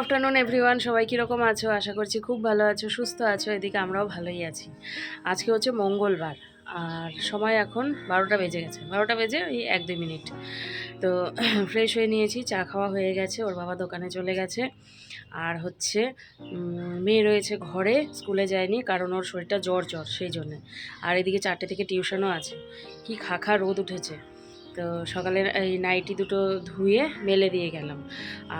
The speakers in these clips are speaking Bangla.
আফটারনুন এভরিওয়ান সবাই কীরকম আছো? আশা করছি খুব ভালো আছো, সুস্থ আছো। এদিকে আমরাও ভালোই আছি। আজকে হচ্ছে মঙ্গলবার, আর সময় এখন বারোটা বেজে গেছে। বারোটা বেজে ওই এক দুই মিনিট। তো ফ্রেশ হয়ে নিয়েছি, চা খাওয়া হয়ে গেছে, ওর বাবা দোকানে চলে গেছে। আর হচ্ছে মেয়ে রয়েছে ঘরে, স্কুলে যায়নি, কারণ ওর শরীরটা জ্বর জ্বর সেই জন্যে। আর এদিকে চারটে থেকে টিউশনও আছে। কি খাখা রোদ উঠেছে। তো সকালের এই নাইটি দুটো ধুয়ে মেলে দিয়ে গেলাম।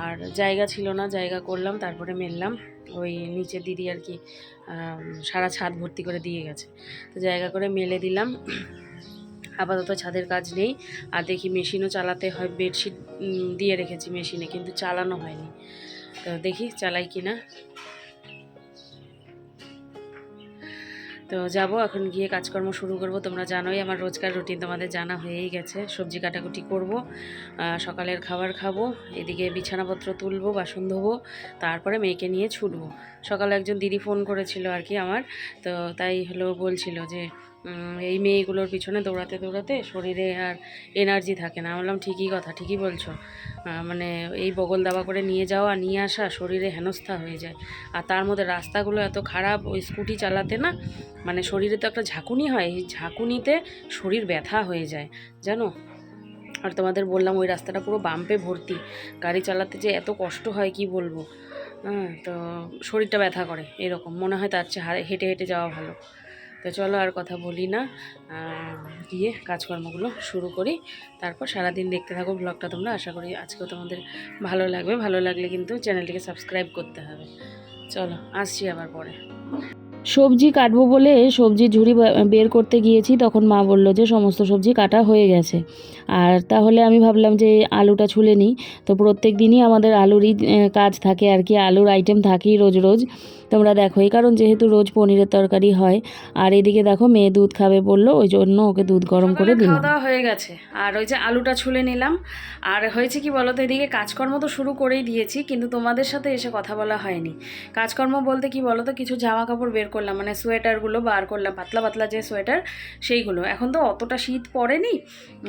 আর জায়গা ছিল না, জায়গা করলাম, তারপরে মেললাম। ওই নিচের দিদি আর কি সারা ছাদ ভর্তি করে দিয়ে গেছে। তো জায়গা করে মেলে দিলাম। আপাতত ছাদের কাজ নেই। আর দেখি মেশিনও চালাতে হয়, বেডশিট দিয়ে রেখেছি মেশিনে, কিন্তু চালানো হয়নি। তো দেখি চালাই কি না তো যাব, এখন গিয়ে কাজকর্ম শুরু করব। তোমরা জানোই আমার রোজকার রুটিন তোমাদের জানা হয়েই গেছে। সবজি কাটাকুটি করব সকালের খাবার খাব, এদিকে বিছানাপত্র তুলবো, বাসন ধোবো, তারপরে মেয়েকে নিয়ে ছুটবো। সকালে একজন দিদি ফোন করেছিল আর কি আমার, তো তাই হলো বলছিল যে এই মেয়েগুলোর পিছনে দৌড়াতে দৌড়াতে শরীরে আর এনার্জি থাকে না। বললাম, ঠিকই কথা, ঠিকই বলছো। মানে এই বগল দাবা করে নিয়ে যাওয়া নিয়ে আসা, শরীরে হেনস্থা হয়ে যায়। আর তার মধ্যে রাস্তাগুলো এত খারাপ, ওই স্কুটি চালাতে না মানে শরীরে তো একটা ঝাঁকুনি হয়, এই ঝাঁকুনিতে শরীর ব্যথা হয়ে যায়, জানো? আর তোমাদের বললাম, ওই রাস্তাটা পুরো বাম্পে ভর্তি, গাড়ি চালাতে যে এত কষ্ট হয়, কি বলব? হ্যাঁ তো শরীরটা ব্যথা করে, এরকম, মনে হয় তার চেয়ে হেঁটে হেঁটে যাওয়া ভালো। তো চলো আর কথা বলি না। গিয়ে কাজকর্মগুলো শুরু করি। তারপর সারাদিন দেখতে থাকো ব্লগটা তোমরা। আশা করি আজকেও তোমাদের ভালো লাগবে। ভালো লাগলে কিন্তু চ্যানেলটিকে সাবস্ক্রাইব করতে হবে। চলো, আসছি আবার পরে। সবজি কাটবো বলে সবজির ঝুড়ি বের করতে গিয়েছি। তখন মা বলল যে, সমস্ত সবজি কাটা হয়ে গেছে। আর তাহলে আমি ভাবলাম যে, আলুটা ছুলে নিই। তো প্রত্যেক দিনই আমাদের আলুরই কাজ থাকে আর কি। আলুর আইটেম থাকেই রোজ রোজ। তোমরা দেখো এই কারণ যেহেতু রোজ পনিরের তরকারি হয় আর এদিকে দেখো মেয়ে দুধ খাবে বলল ওই জন্য ওকে দুধ গরম করে দিলাম। খাওয়া দাওয়া হয়ে গেছে আর ওই যে আলুটা ছুলে নিলাম আর হয়েছে কি বলো তো এদিকে কাজকর্ম তো শুরু করেই দিয়েছি কিন্তু তোমাদের সাথে এসে কথা বলা হয়নি। কাজকর্ম বলতে কি বলো তো কিছু জামা কাপড় বের করলাম মানে সোয়েটারগুলো বার করলাম পাতলা পাতলা যে সোয়েটার সেইগুলো। এখন তো অতটা শীত পড়েনি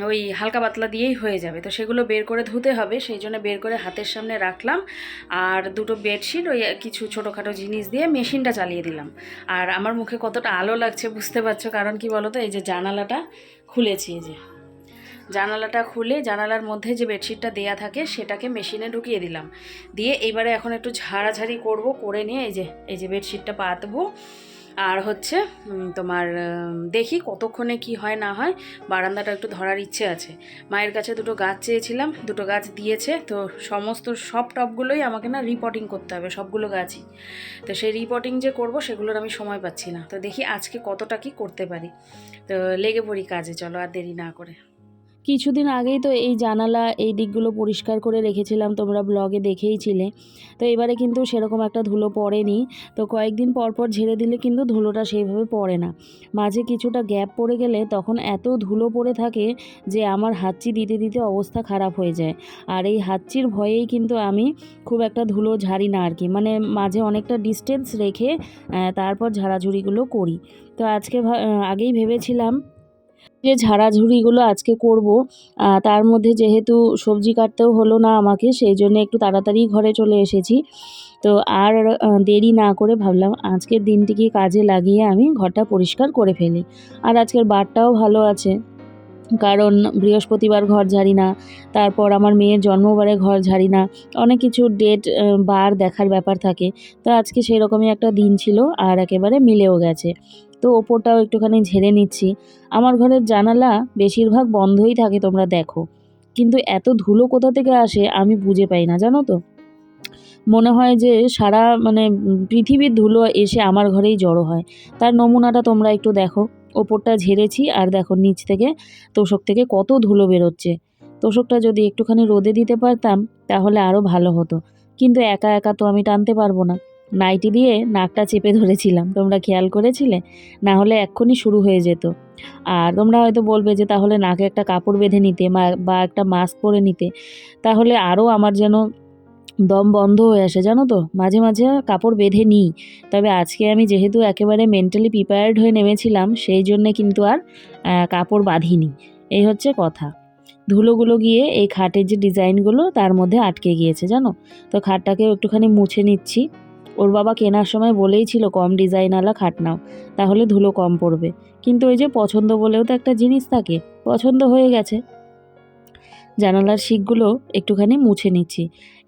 ওই হালকা পাতলা দিয়েই হয়ে যাবে তো সেগুলো বের করে ধুতে হবে সেই জন্য বের করে হাতের সামনে রাখলাম আর দুটো বেডশিট ওই কিছু ছোটোখাটো জিনিস দিয়ে মেশিনটা চালিয়ে দিলাম। আর আমার মুখে কতটা আলো লাগছে বুঝতে পারছ? কারণ কি বলো তো এই যে জানালাটা খুলেছি এই যে। জানালাটা খুলে জানালার মধ্যে যে বেডশিটটা দেয়া থাকে, সেটাকে মেশিনে ঢুকিয়ে দিলাম। দিয়ে এবারে এখন একটু ঝাড়াঝাড়ি করব, করে নিয়ে এই যে এই যে বেডশিটটা পাতবো। আর হচ্ছে তোমার দেখি কতক্ষণে কি হয়, না হয়। বারান্দাটা একটু ধরার ইচ্ছে আছে। মায়ের কাছে দুটো গাছ চেয়েছিলাম, দুটো গাছ দিয়েছে। তো সমস্ত সব টপগুলোই আমাকে না রিপোর্টিং করতে হবে, সবগুলো গাছই। তো সেই রিপোর্টিং যে করব, সেগুলোর আমি সময় পাচ্ছি না। তো দেখি আজকে কতটা কি করতে পারি। তো লেগে পড়ি কাজে, চলো আর দেরি না করে। কিছুদিন আগেই তো এই জানালা, এই দিকগুলো পরিষ্কার করে রেখেছিলাম, তোমরা ব্লগে দেখেইছিলে। তো এবারে কিন্তু সেরকম একটা ধুলো পড়েনি। তো কয়েকদিন পর পর ঝেড়ে দিলে কিন্তু ধুলোটা সেইভাবে পড়ে না। মাঝে কিছুটা গ্যাপ পড়ে গেলে তখন এত ধুলো পড়ে থাকে যে আমার হাঁচি দিতে দিতে অবস্থা খারাপ হয়ে যায়। আর এই হাঁচির ভয়েই কিন্তু আমি খুব একটা ধুলো ঝাড়ি না আর কি। মানে মাঝে অনেকটা ডিস্টেন্স রেখে তারপর ঝাড়াঝুড়িগুলো করি। তো আজকে আগেই ভেবেছিলাম যে ঝাড়াঝুড়িগুলো আজকে করব তার মধ্যে যেহেতু সবজি কাটতেও হলো না আমাকে, সেই জন্য একটু তাড়াতাড়ি ঘরে চলে এসেছি। তো আর দেরি না করে ভাবলাম আজকের দিনটিকে কাজে লাগিয়ে আমি ঘরটা পরিষ্কার করে ফেলি। আর আজকের বারটাও ভালো আছে। কারণ বৃহস্পতিবার ঘর ঝাড়ি না, তারপর আমার মেয়ের জন্মবারে ঘর ঝাড়ি না, অনেক কিছু ডেট বার দেখার ব্যাপার থাকে। তো আজকে সেরকমই একটা দিন ছিল আর একেবারে মিলেও গেছে। তো ওপরটাও একটুখানি ঝেড়ে নিচ্ছি। আমার ঘরের জানালা বেশিরভাগ বন্ধই থাকে, তোমরা দেখো। কিন্তু এত ধুলো কোথা থেকে আসে আমি বুঝে পাই না, জানো তো? মনে হয় যে সারা মানে পৃথিবীর ধুলো এসে আমার ঘরেই জড়ো হয়। তার নমুনাটা তোমরা একটু দেখো। ওপরটা ঝেড়েছি আর দেখো নিচ থেকে তোষক থেকে কত ধুলো বেরোচ্ছে। তোষকটা যদি একটুখানি রোদে দিতে পারতাম তাহলে আরও ভালো হতো। কিন্তু একা একা তো আমি টানতে পারব না। নাইটি দিয়ে নাকটা চেপে ধরেছিলাম। তোমরা খেয়াল করেছিলে? না হলে এক্ষুনি শুরু হয়ে যেত। আর তোমরা হয়তো বলবে যে, তাহলে নাকে একটা কাপড় বেঁধে নিতে বা একটা মাস্ক পরে নিতে। তাহলে আরও আমার যেন দম বন্ধ হয়ে আসে, জানো তো? মাঝে মাঝে কাপড় বেঁধে নিই। তবে আজকে আমি যেহেতু একেবারে মেন্টালি প্রিপেয়ার্ড হয়ে নেমেছিলাম, সেই জন্যে কিন্তু আর কাপড় বাঁধিনি। এই হচ্ছে কথা। ধুলোগুলো গিয়ে এই খাটের যে ডিজাইনগুলো তার মধ্যে আটকে গিয়েছে, জানো? তো খাটটাকেও একটুখানি মুছে নিচ্ছি। ওর বাবা কেনার সময় বলেই ছিল কম ডিজাইনওয়ালা খাট নাও তাহলে ধুলো কম পড়বে। কিন্তু ওই যে পছন্দ বলেও তো একটা জিনিস থাকে পছন্দ হয়ে গেছে। জানালার শিকগুলো একটুখানি মুছে নিচ্ছি।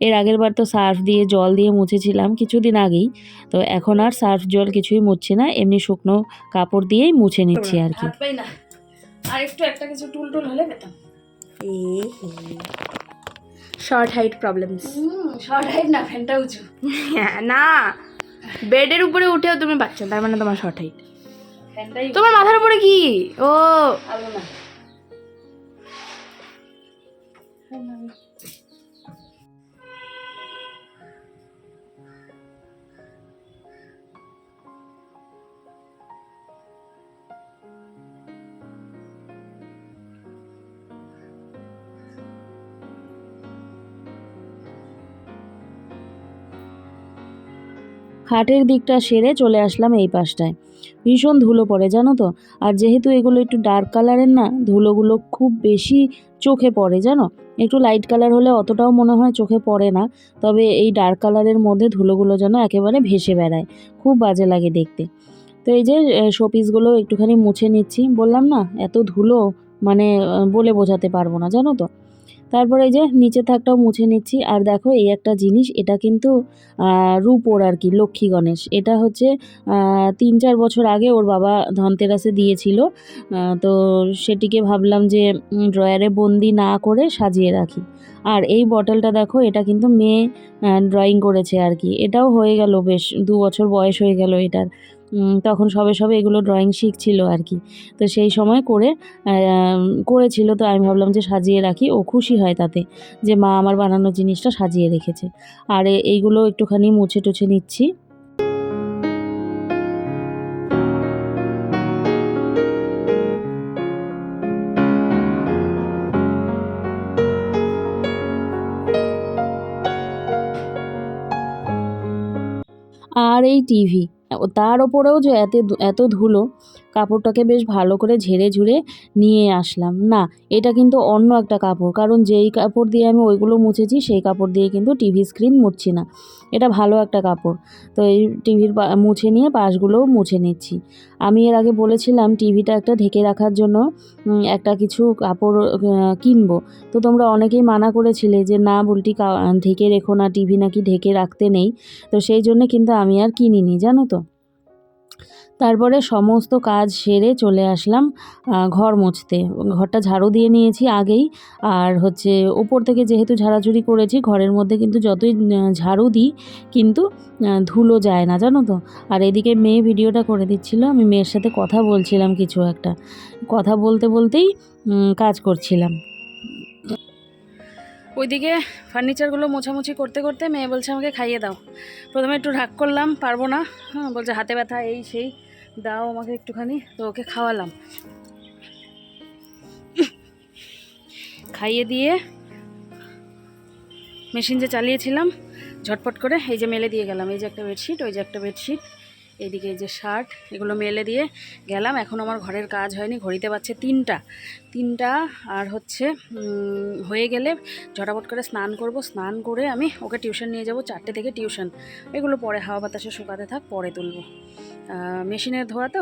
এর আগের বার তো সার্ফ দিয়ে জল দিয়ে মুছেছিলাম কিছুদিন আগেই তো এখন আর সার্ফ জল কিছুই মুছছি না এমনি শুকনো কাপড় দিয়েই মুছে নিচ্ছি আর কি। আর একটু একটা কিছু টুল টুল হলে পেতাম। Short height problems short height না ফ্যানটা উঁচু। হ্যাঁ না। বেডের উপরে উঠেও তুমি পাচ্ছ তার মানে তোমার শর্ট হাইট তোমার মাথার উপরে কি? ও। না খাটের দিকটা সেরে চলে আসলাম এই পাশটায়। ভীষণ ধুলো পড়ে, জানো তো? আর যেহেতু এগুলো একটু ডার্ক কালারের না, ধুলোগুলো খুব বেশি চোখে পড়ে, জানো? একটু লাইট কালার হলে অতটাও মনে হয় চোখে পড়ে না, তবে এই ডার্ক কালারের মধ্যে ধুলোগুলো যেন একেবারে ভেসে বেড়ায়। খুব বাজে লাগে দেখতে। তো এই যে শোপিসগুলো একটুখানি মুছে নিচ্ছি। বললাম না, এত ধুলো মানে বলে বোঝাতে পারব না, জানো তো? তারপরে এই যে নিচে থাকটাও মুছে নিচ্ছি। আর দেখো, এই একটা জিনিস, এটা কিন্তু রূপোর আর কি, লক্ষ্মী গণেশ। এটা হচ্ছে তিন চার বছর আগে ওর বাবা ধনতেরাসে দিয়েছিল। তো সেটিকে ভাবলাম যে ড্রয়ারে বন্দি না করে সাজিয়ে রাখি। আর এই বটলটা দেখো, এটা কিন্তু মেয়ে ড্রয়িং করেছে আর কি। এটাও হয়ে গেল বেশ, দু বছর বয়স হয়ে গেল এটার। তখন সবে সবে এগুলো ড্রয়িং শিখছিল আর কি তো সেই সময় করে করেছিল। তো আমি ভাবলাম যে সাজিয়ে রাখি, ও খুশি হয় তাতে যে মা আমার বানানো জিনিসটা সাজিয়ে রেখেছে। আর এইগুলো একটুখানি মুছে টুছে নিচ্ছি। আর এই টিভি তার ওপরেও যে এত এত ধুলো, কাপড়টাকে বেশ ভালো করে ঝেড়ে ঝুড়ে নিয়ে আসলাম। না, এটা কিন্তু অন্য একটা কাপড়, কারণ যেই কাপড় দিয়ে আমি ওইগুলো মুছেছি, সেই কাপড় দিয়ে কিন্তু টিভি স্ক্রিন মুছছি না। এটা ভালো একটা কাপড়। তো এই টিভির মুছে নিয়ে পাশগুলোও মুছে নিচ্ছি। আমি এর আগে বলেছিলাম, টিভিটা একটা ঢেকে রাখার জন্য একটা কিছু কাপড় কিনবো। তো তোমরা অনেকেই মানা করেছিলে যে, না, বলটি ঢেকে রেখো না, টিভি নাকি ঢেকে রাখতে নেই। তো সেই জন্য কিন্তু আমি আর কিনিনি, জানো তো? তারপরে সমস্ত কাজ সেরে চলে আসলাম ঘর মুছতে। ঘরটা ঝাড়ু দিয়ে নিয়েছি আগেই। আর হচ্ছে ওপর থেকে যেহেতু ঝাড়াঝুড়ি করেছি, ঘরের মধ্যে কিন্তু যতই ঝাড়ু দিই কিন্তু ধুলো যায় না, জানো তো? আর এদিকে মেয়ে ভিডিওটা করে দিচ্ছিল, আমি মেয়ের সাথে কথা বলছিলাম কিছু একটা। কথা বলতে বলতেই কাজ করছিলাম। ওইদিকে ফার্নিচারগুলো মোছামুছি করতে করতে মেয়ে বলছে, আমাকে খাইয়ে দাও। প্রথমে একটু রাগ করলাম, পারব না। হ্যাঁ বলছে, হাতে ব্যথা, এই সেই, দাও আমাকে একটুখানি। তো ওকে খাওয়ালাম। খাইয়ে দিয়ে মেশিন যে চালিয়েছিলাম, ঝটপট করে এই যে মেলে দিয়ে গেলাম। এই যে একটা বেডশিট ওই যে একটা বেডশিট এইদিকে এই যে শার্ট, এগুলো মেলে দিয়ে গেলাম। এখন আমার ঘরের কাজ হয়নি, ঘড়িতে পাচ্ছে তিনটা। তিনটা আর হচ্ছে হয়ে গেলে ঝটাপট করে স্নান করব। স্নান করে আমি ওকে টিউশন নিয়ে যাব, চারটে থেকে টিউশন। এগুলো পরে হাওয়া বাতাসে শুকাতে থাক, পরে তুলবো। মেশিনের ধোয়া তো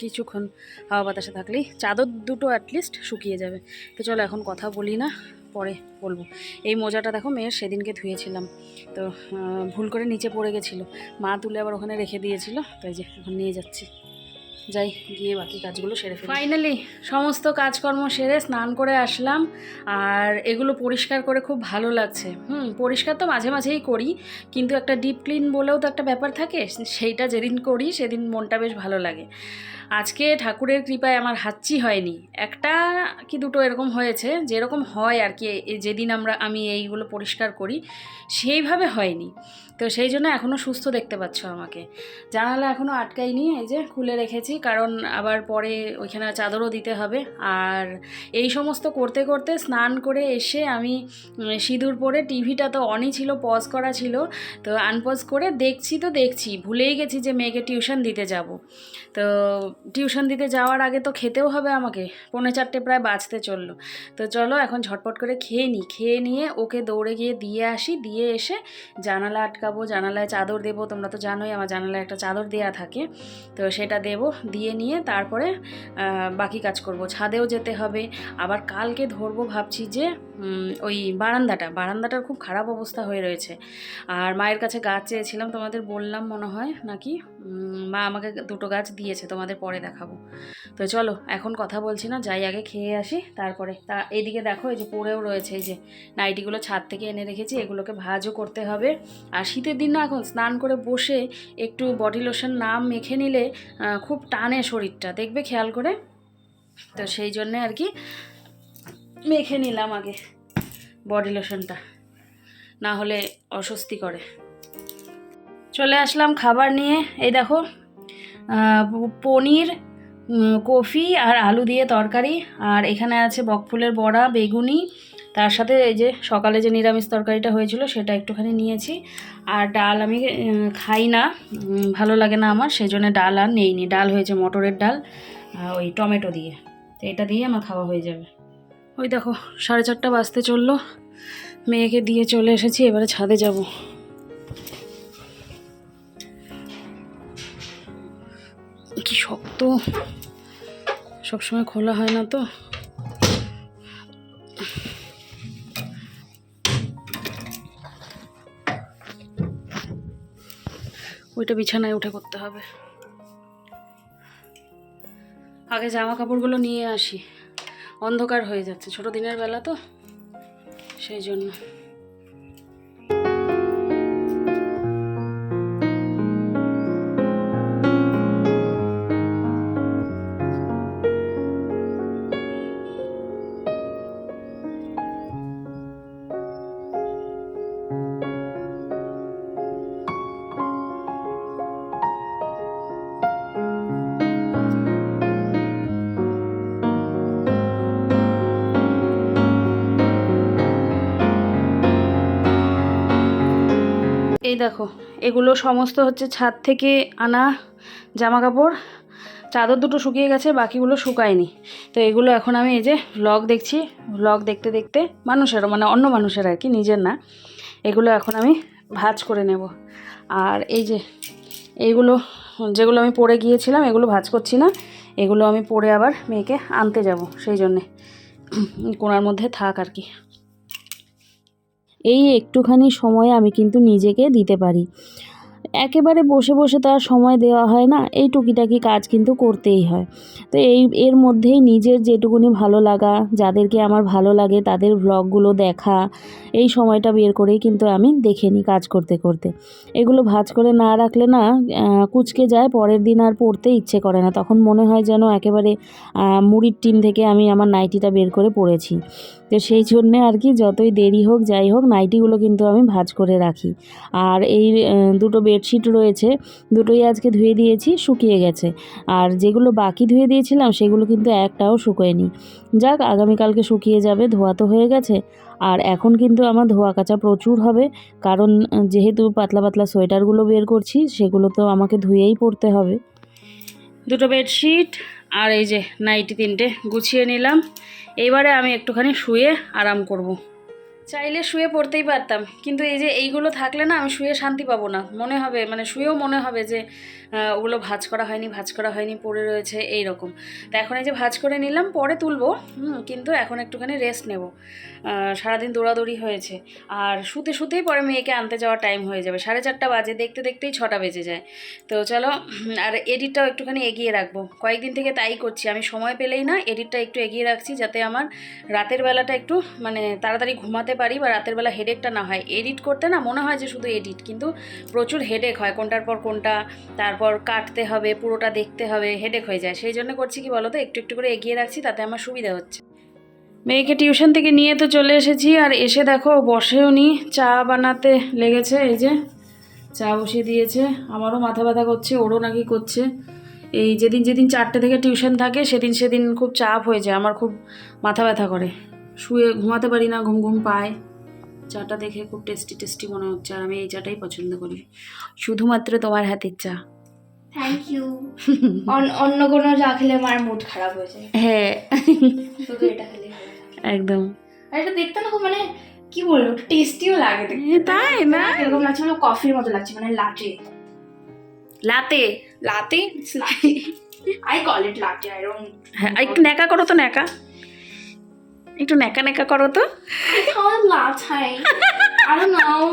কিছুক্ষণ হাওয়া বাতাসে থাকলেই চাদর দুটো অ্যাটলিস্ট শুকিয়ে যাবে। তো চলো এখন কথা বলি না। পরে বলব। এই মোজাটা দেখো মেয়ের সেদিনকে ধুয়েছিলাম। তো ভুল করে নিচে পড়ে গেছিল। মা তুলে আবার ওখানে রেখে দিয়েছিল তাই যে ওখানে নিয়ে যাচ্ছি। যাই, গিয়ে বাকি কাজগুলো সেরে ফাইনালি সমস্ত কাজকর্ম সেরে স্নান করে আসলাম, আর এগুলো পরিষ্কার করে খুব ভালো লাগছে। হুম, পরিষ্কার তো মাঝে মাঝেই করি, কিন্তু একটা ডিপ ক্লিন বলেও তো একটা ব্যাপার থাকে, সেইটা যেদিন করি সেদিন মনটা বেশ ভালো লাগে। আজকে ঠাকুরের কৃপায় আমার হাচ্ছি হয়নি। একটা কি দুটো এরকম হয়েছে, যেরকম হয় আর কি যেদিন আমরা, আমি এইগুলো পরিষ্কার করি, সেইভাবে হয়নি। তো সেই জন্য এখনও সুস্থ দেখতে পাচ্ছ আমাকে। জানালা এখনও আটকাইনি এই যে খুলে রেখেছি, কারণ আবার পরে ওইখানে চাদরও দিতে হবে। আর এই সমস্ত করতে করতে স্নান করে এসে আমি সিঁদুর পরে টিভিটা তো অনই ছিল পজ করা ছিল, তো আনপজ করে দেখছি তো দেখছি, ভুলেই গেছি যে মেয়েকে টিউশন দিতে যাব। তো টিউশন দিতে যাওয়ার আগে তো খেতেও হবে আমাকে, পৌনে চারটে প্রায় বাজতে চলল। তো চলো এখন ঝটপট করে খেয়ে নিই খেয়ে নিয়ে ওকে দৌড়ে গিয়ে দিয়ে আসি, দিয়ে এসে জানালা আটকাবো জানালায় চাদর দেবো, তোমরা তো জানোই আমার জানালায় একটা চাদর দেয়া থাকে। তো সেটা দেব, দিয়ে নিয়ে তারপরে বাকি কাজ করব। ছাদেও যেতে হবে। আবার কালকে ধরবো ভাবছি যে ওই বারান্দাটা। বারান্দাটার খুব খারাপ অবস্থা হয়ে রয়েছে। আর মায়ের কাছে গাছ চেয়েছিলাম, তোমাদের বললাম মনে হয়, নাকি? মা আমাকে দুটো গাছ দিয়েছে, তোমাদের পরে দেখাবো। তো চলো, এখন কথা বলছি না, যাই আগে খেয়ে আসি, তারপরে। তা এদিকে দেখো, এই যে পড়েও রয়েছে, এই যে নাইটিগুলো ছাদ থেকে এনে রেখেছি, এগুলোকে ভাজও করতে হবে। আর শীতের দিন না, এখন স্নান করে বসে একটু বডি লোশন না মেখে নিলে খুব টানে শরীরটা, দেখবে খেয়াল করে? তো সেই জন্যে আর কি মেখে নিলাম আগে বডি লোশনটা না হলে অস্বস্তি করে। চলে আসলাম খাবার নিয়ে। এই দেখো পনির কফি আর আলু দিয়ে তরকারি। আর এখানে আছে বকফুলের বড়া, বেগুনি। তার সাথে এই যে সকালে যে নিরামিষ তরকারিটা হয়েছিল সেটা একটুখানি নিয়েছি। আর ডাল আমি খাই না ভালো লাগে না আমার সেই জন্য ডাল আর নেইনি। ডাল হয়েছে মটরের ডাল ওই টমেটো দিয়ে। তো এটা দিয়ে আমার খাওয়া হয়ে যাবে। ওই দেখো, সাড়ে চারটা বাজতে চলল। মেয়েকে দিয়ে চলে এসেছি, এবারে ছাদে যাব। শক্ত সবসময় খোলা হয় না তো। ওইটা বিছানায় উঠে করতে হবে। আগে জামা কাপড়গুলো নিয়ে আসি। অন্ধকার হয়ে যাচ্ছে, ছোট দিনের বেলা তো, সেই জন্য। দেখো, এগুলো সমস্ত হচ্ছে ছাদ থেকে আনা জামা কাপড় চাদর দুটো শুকিয়ে গেছে, বাকিগুলো শুকায়নি। তো এগুলো এখন আমি এই যে ব্লগ দেখছি। ব্লগ দেখতে দেখতে মানুষেরও মানে অন্য মানুষের আর কি, নিজের না। এগুলো এখন আমি ভাজ করে নেব। আর এই যে এইগুলো, যেগুলো আমি পরে গিয়েছিলাম, এগুলো ভাজ করছি না। এগুলো আমি পরে আবার মেয়েকে আনতে যাব, সেই জন্যে। কোনার মধ্যে থাক আর কি। এই একটুখানি সময় আমি কিন্তু নিজেকে দিতে পারি। একেবারে বসে বসে তো আর সময় দেওয়া হয় না, এই টুকিটাকি কাজ কিন্তু করতেই হয়। তো এই, এর মধ্যেই নিজের যেটুকুনি ভালো লাগা, যাদেরকে আমার ভালো লাগে তাদের ভ্লগগুলো দেখা, এই সময়টা বের করেই কিন্তু আমি দেখে নিই কাজ করতে করতে। এগুলো ভাজ করে না রাখলে না কুচকে যায়, পরের দিন আর পড়তে ইচ্ছে করে না। তখন মনে হয় যেন একেবারে মুড়ির টিন থেকে আমি আমার নাইটিটা বের করে পরেছি তো সেই জন্যে আর কি যতই দেরি হোক, যাই হোক, নাইটিগুলো কিন্তু আমি ভাজ করে রাখি। আর এই দুটো বেডশিট রয়েছে, দুটোই আজকে ধুয়ে দিয়েছি, শুকিয়ে গেছে। আর যেগুলো বাকি ধুয়ে দিয়েছিলাম, সেগুলো কিন্তু একটাও শুকোয়নি। যাক, আগামীকালকে শুকিয়ে যাবে, ধোয়া তো হয়ে গেছে। আর এখন কিন্তু আমার ধোয়া কাচা প্রচুর হবে, কারণ যেহেতু পাতলা পাতলা সোয়েটারগুলো বের করছি, সেগুলো তো আমাকে ধুয়েই পরতে হবে। দুটো বেডশিট আর এই যে নাইটি তিনটে গুছিয়ে নিলাম এইবারে আমি একটুখানি শুয়ে আরাম করব। চাইলে শুয়ে পড়তেই পারতাম। কিন্তু এই যে এইগুলো থাকলে না আমি শুয়ে শান্তি পাবো না। মনে হবে মানে শুয়েও মনে হবে যে ওগুলো ভাজ করা হয়নি, ভাজ করা হয়নি, পড়ে রয়েছে এই রকম তা এখন এই যে ভাজ করে নিলাম, পরে তুলবো কিন্তু এখন একটুখানি রেস্ট নেব। সারাদিন দৌড়াদৌড়ি হয়েছে। আর শুতে শুতেই পরে মেয়েকে আনতে যাওয়ার টাইম হয়ে যাবে। সাড়ে চারটা বাজে, দেখতে দেখতেই ছটা বেজে যায়। তো চলো, আর এডিটটাও একটুখানি এগিয়ে রাখব। কয়েকদিন থেকে তাই করছি। আমি সময় পেলেই না এডিটটা একটু এগিয়ে রাখছি, যাতে আমার রাতের বেলাটা একটু মানে তাড়াতাড়ি ঘুমাতে পারি বা রাতের বেলা হেডেকটা না হয়। এডিট করতে না মনে হয় যে শুধু এডিট কিন্তু প্রচুর হেডেক হয়। কোনটার পর কোনটা, তারপর কাটতে হবে, পুরোটা দেখতে হবে হেডেক হয়ে যায়। সেই জন্য করছি কি বলো তো একটু একটু করে এগিয়ে রাখছি, তাতে আমার সুবিধা হচ্ছে। মেয়েকে টিউশন থেকে নিয়ে তো চলে এসেছি, আর এসে দেখো বসেও নি। চা বানাতে লেগেছে, এই যে চা বসিয়ে দিয়েছে। আমারও মাথা ব্যথা করছে, ওরও নাকি করছে। এই যেদিন যেদিন চারটে থেকে টিউশন থাকে, সেদিন সেদিন খুব চাপ হয়ে যায়। আমার খুব মাথা ব্যথা করে। শুয়ে ঘুমাতে পারি না ঘুম ঘুম পায়। চাটা দেখে খুব টেস্টি টেস্টি মনে হচ্ছে আর আমি এই চাটাই পছন্দ করি। শুধুমাত্র তোমার হাতের চা। থ্যাংক ইউ অন্য কোনো চা খেলে আমার মুড খারাপ হয়ে যায়। হ্যাঁ। শুধু এটা খেলে একদম। আর এটা দেখতে না খুব মানে কি বলব টেস্টিও লাগে তাই না এরকম লাগছে মানে কফির মতো লাগছে মানে latte latte latte latte I call it latte I don't হ্যাঁ একটু ন্যাকা করো তো ন্যাকা। একটু ন্যাকা ন্যাকা করো তো I call it latte. I don't know.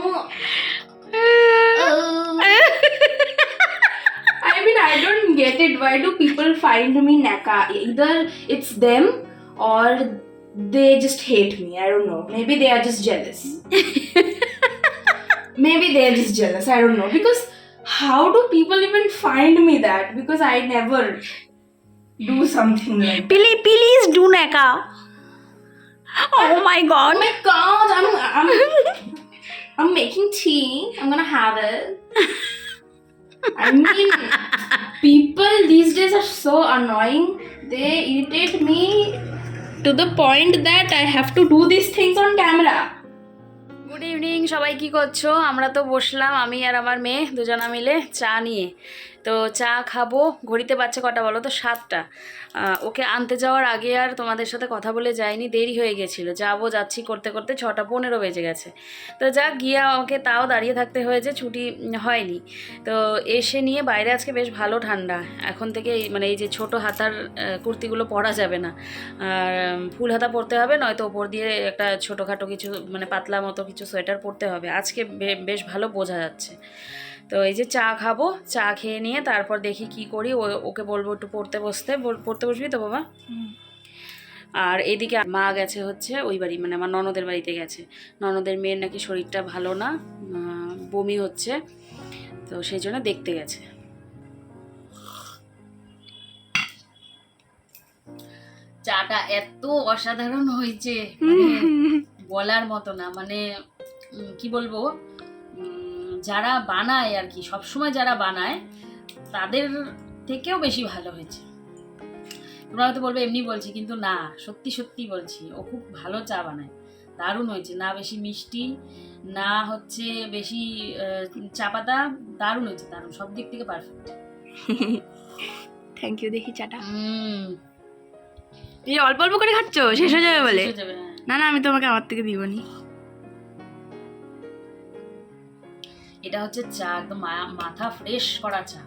Uh, I mean, I don't get it. Why do people find me naka? Either it's them or they just hate me. I don't know. Maybe they are just jealous. Maybe they are just jealous. I don't know. Because how do people even find me that? Because I never do something like please please do ন্যাকা Oh my god Oh my god, I'm I'm I'm making tea. I'm gonna have it. I mean, people these days are so annoying. They irritate me to the point that I have to do these things on camera. Good evening সবাই কি করছ আমরা তো বসলাম আমি আর আমার মেয়ে দুজনা মিলে চা নিয়ে তো চা খাব, ঘড়িতে বাচ্চা কটা বলো তো সাতটা। ওকে আনতে যাওয়ার আগে আর তোমাদের সাথে কথা বলে যাইনি, দেরি হয়ে গেছিল। যাব, যাচ্ছি করতে করতে ছটা পনেরো বেজে গেছে। তো যা গিয়ে আমাকে তাও দাঁড়িয়ে থাকতে হয়েছে, ছুটি হয়নি। তো এসে নিয়ে বাইরে আজকে বেশ ভালো ঠান্ডা। এখন থেকে মানে এই যে ছোট হাতার কুর্তিগুলো পরা যাবে না। আর ফুল হাতা পরতে হবে, নয়তো ওপর দিয়ে একটা ছোটোখাটো কিছু মানে পাতলা মতো কিছু সোয়েটার পরতে হবে। আজকে বেশ ভালো বোঝা যাচ্ছে। তো এই যে চা খাব চা খেয়ে নিয়ে তারপর দেখি কি করি। ও- ওকে বলব একটু পড়তে বসতে পড়তে বসবি তো বাবা? আর এদিকে মা গেছে হচ্ছে ওই বাড়ি মানে আমার ননদের বাড়িতে গেছে। ননদের মেয়ের নাকি শরীরটা ভালো না বমি হচ্ছে তো সেই জন্য দেখতে গেছে। চাটা এত অসাধারণ হয়েছে মানে বলার মতো না মানে কি বলব? যারা বানায় আর কি সবসময় যারা বানায় তাদের থেকেও বেশি ভালো হয়েছে। তোমরা হয়তো বলবে এমনি বলছি। কিন্তু না সত্যি সত্যি বলছি ও খুব ভালো চা বানায়। দারুণ হয়েছে না বেশি মিষ্টি না হচ্ছে বেশি চা পাতা দারুণ হয়েছে দারুণ সব দিক থেকে পারফেক্ট থ্যাংক ইউ দেখি চাটা। হুম। এই অল্প অল্প করে খাচ্ছ? শেষ হয়ে যাবে বলে? হয়ে। না না আমি তোমাকে আমার থেকে দিবনি। এটা হচ্ছে চা একদম মাথা ফ্রেশ করা চা।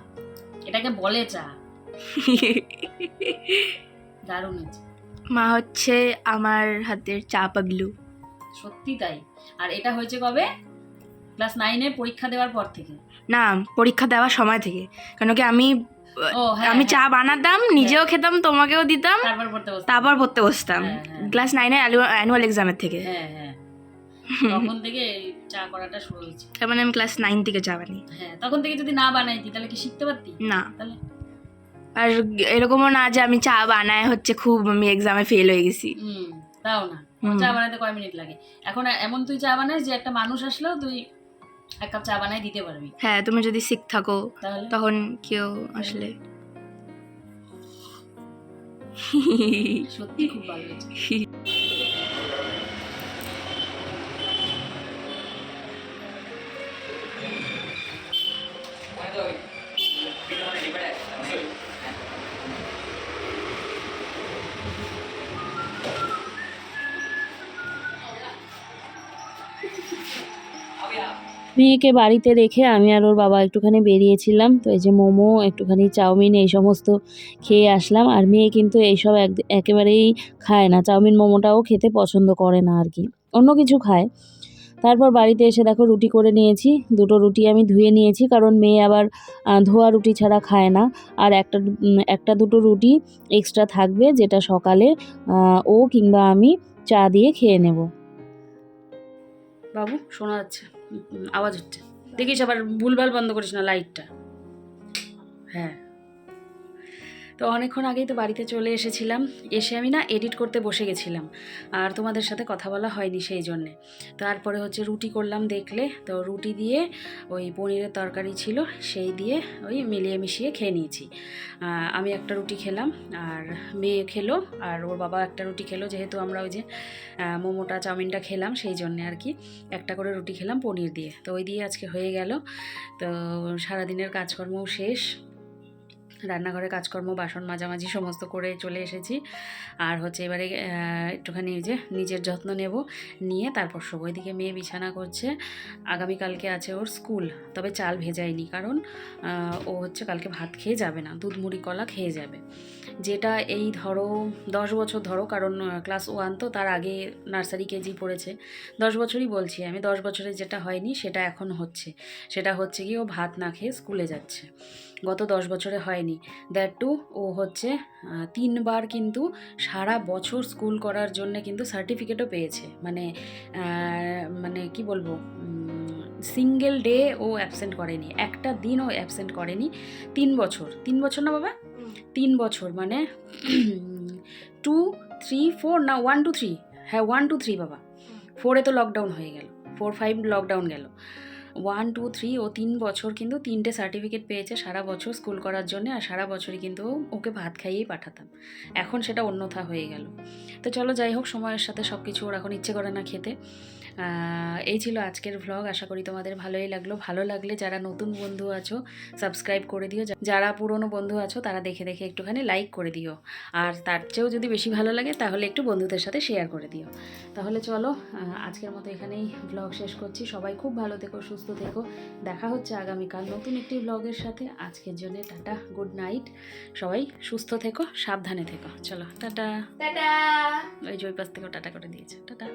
এটাকে বলে চা। দারুণ হয়েছে। মা হচ্ছে আমার হাতের চা পাগলু। সত্যি তাই? আর এটা হয়েছে কবে? ক্লাস নাইনে পরীক্ষা দেওয়ার পর থেকে। না পরীক্ষা দেওয়ার সময় থেকে। কেন কি আমি হ্যাঁ আমি চা হ্যাঁ। বানাতাম নিজেও খেতাম তোমাকেও দিতাম তারপর পড়তে বসতাম। হ্যাঁ, হ্যাঁ। ক্লাস নাইনের অ্যানুয়াল এক্সামের থেকে। হ্যাঁ হ্যাঁ। তখন থেকে চা করাটা শুরু হয়েছে। তার মানে আমি ক্লাস নাইন থেকে চা বানি হ্যাঁ তখন থেকে যদি না বানাইতি তাহলে কি শিখতে পারতি? না। তাহলে? আর এরকমও না যে আমি চা বানায় হচ্ছে খুব আমি এক্সামে ফেল হয়ে গেছি। হুম তাও না। চা বানাতে কয় মিনিট লাগে? এখন এমন তুই চা বানাস যে একটা মানুষ আসলেও তুই এক কাপ চা বানাই দিতে পারবি। হ্যাঁ তুমি যদি শিখ থাকো তাহলে? তখন কেউ আসলে সত্যি খুব ভালো মেয়েকে বাড়িতে রেখে আমি আর ওর বাবা একটুখানি বেরিয়েছিলাম। তো এই যে মোমো, একটুখানি চাউমিন এই সমস্ত খেয়ে আসলাম। আর মেয়ে কিন্তু এইসব এক, একেবারেই খায় না। চাউমিন, মোমোটাও খেতে পছন্দ করে না আর কি। অন্য কিছু খায়। তারপর বাড়িতে এসে দেখো রুটি করে নিয়েছি। দুটো রুটি আমি ধুয়ে নিয়েছি কারণ মেয়ে আবার ধোয়া রুটি ছাড়া খায় না। আর একটা একটা দুটো রুটি এক্সট্রা থাকবে যেটা সকালে ও কিংবা আমি চা দিয়ে খেয়ে নেব। বাবু, শোনা যাচ্ছে। আওয়াজ হচ্ছে। দেখিস আবার ভুলভাল বন্ধ করিস না লাইটটা হ্যাঁ। তো অনেকক্ষণ আগেই তো বাড়িতে চলে এসেছিলাম। এসে আমি না এডিট করতে বসে গেছিলাম। আর তোমাদের সাথে কথা বলা হয়নি সেই জন্যে। তারপরে হচ্ছে রুটি করলাম দেখলে। তো রুটি দিয়ে ওই পনিরের তরকারি ছিল, সেই দিয়ে ওই মিলিয়ে মিশিয়ে খেয়ে নিয়েছি। আমি একটা রুটি খেলাম, আর মেয়ে খেলো, আর ওর বাবা একটা রুটি খেলো। যেহেতু আমরা ওই যে মোমোটা, চাউমিনটা খেলাম, সেই জন্যে আর কি একটা করে রুটি খেলাম পনির দিয়ে। তো ওই দিয়ে আজকে হয়ে গেল। তো সারাদিনের কাজকর্মও শেষ। রান্নাঘরে কাজকর্ম, বাসন মাঝামাঝি সমস্ত করে চলে এসেছি। আর হচ্ছে এবারে একটুখানি যে নিজের যত্ন নেব, নিয়ে তারপর সব ওইদিকে মেয়ে বিছানা করছে। আগামীকালকে আছে ওর স্কুল, তবে চাল ভেজায়নি। কারণ ও হচ্ছে কালকে ভাত খেয়ে যাবে না, দুধ মুড়ি কলা খেয়ে যাবে। যেটা এই ধরো দশ বছর ধরো, কারণ ক্লাস ওয়ান তো তার আগে নার্সারি কেজি পড়েছে। দশ বছরই বলছি আমি, দশ বছরে যেটা হয়নি সেটা এখন হচ্ছে। সেটা হচ্ছে কি ও ভাত না খেয়ে স্কুলে যাচ্ছে। গত দশ বছরে হয়নি। দ্যাট টু ও হচ্ছে তিনবার কিন্তু সারা বছর স্কুল করার জন্য কিন্তু সার্টিফিকেটও পেয়েছে। মানে মানে কি বলব সিঙ্গেল ডে ও অ্যাবসেন্ট করেনি। একটা দিন ও অ্যাবসেন্ট করেনি। তিন বছর। তিন বছর না বাবা? তিন বছর মানে টু থ্রি ফোর না ওয়ান টু থ্রি হ্যাঁ ওয়ান টু থ্রি বাবা। ফোরে তো লকডাউন হয়ে গেল। ফোর ফাইভ লকডাউন গেল। ওয়ান টু থ্রি ও তিন বছর কিন্তু তিনটে সার্টিফিকেট পেয়েছে সারা বছর স্কুল করার জন্য আর সারা বছরই কিন্তু ওকে ভাত খাইয়েই পাঠাতাম। এখন সেটা অন্যথা হয়ে গেল। তো চলো যাই হোক, সময়ের সাথে সব কিছু ওর এখন ইচ্ছে করে না খেতে। এই ছিল আজকের ভ্লগ আশা করি তোমাদের ভালোই লাগল। ভালো লাগলে যারা নতুন বন্ধু আছো সাবস্ক্রাইব করে দিও। যারা পুরনো বন্ধু আছো তারা দেখে দেখে একটুখানি লাইক করে দিও। আর তার চেয়েও যদি বেশি ভালো লাগে তাহলে একটু বন্ধুদের সাথে শেয়ার করে দিও। তাহলে চলো আজকের মতো এখানেই ব্লগ শেষ করছি। সবাই খুব ভালো থেকো সুস্থ থেকো। দেখা হচ্ছে আগামীকাল নতুন একটি ব্লগের সাথে। আজকের জন্য টাটা গুড নাইট সবাই সুস্থ থেকো সাবধানে থেকো। চলো টাটা। টাটা। ওই যে ওই পাশ থেকেও টাটা করে দিয়েছে। টাটা।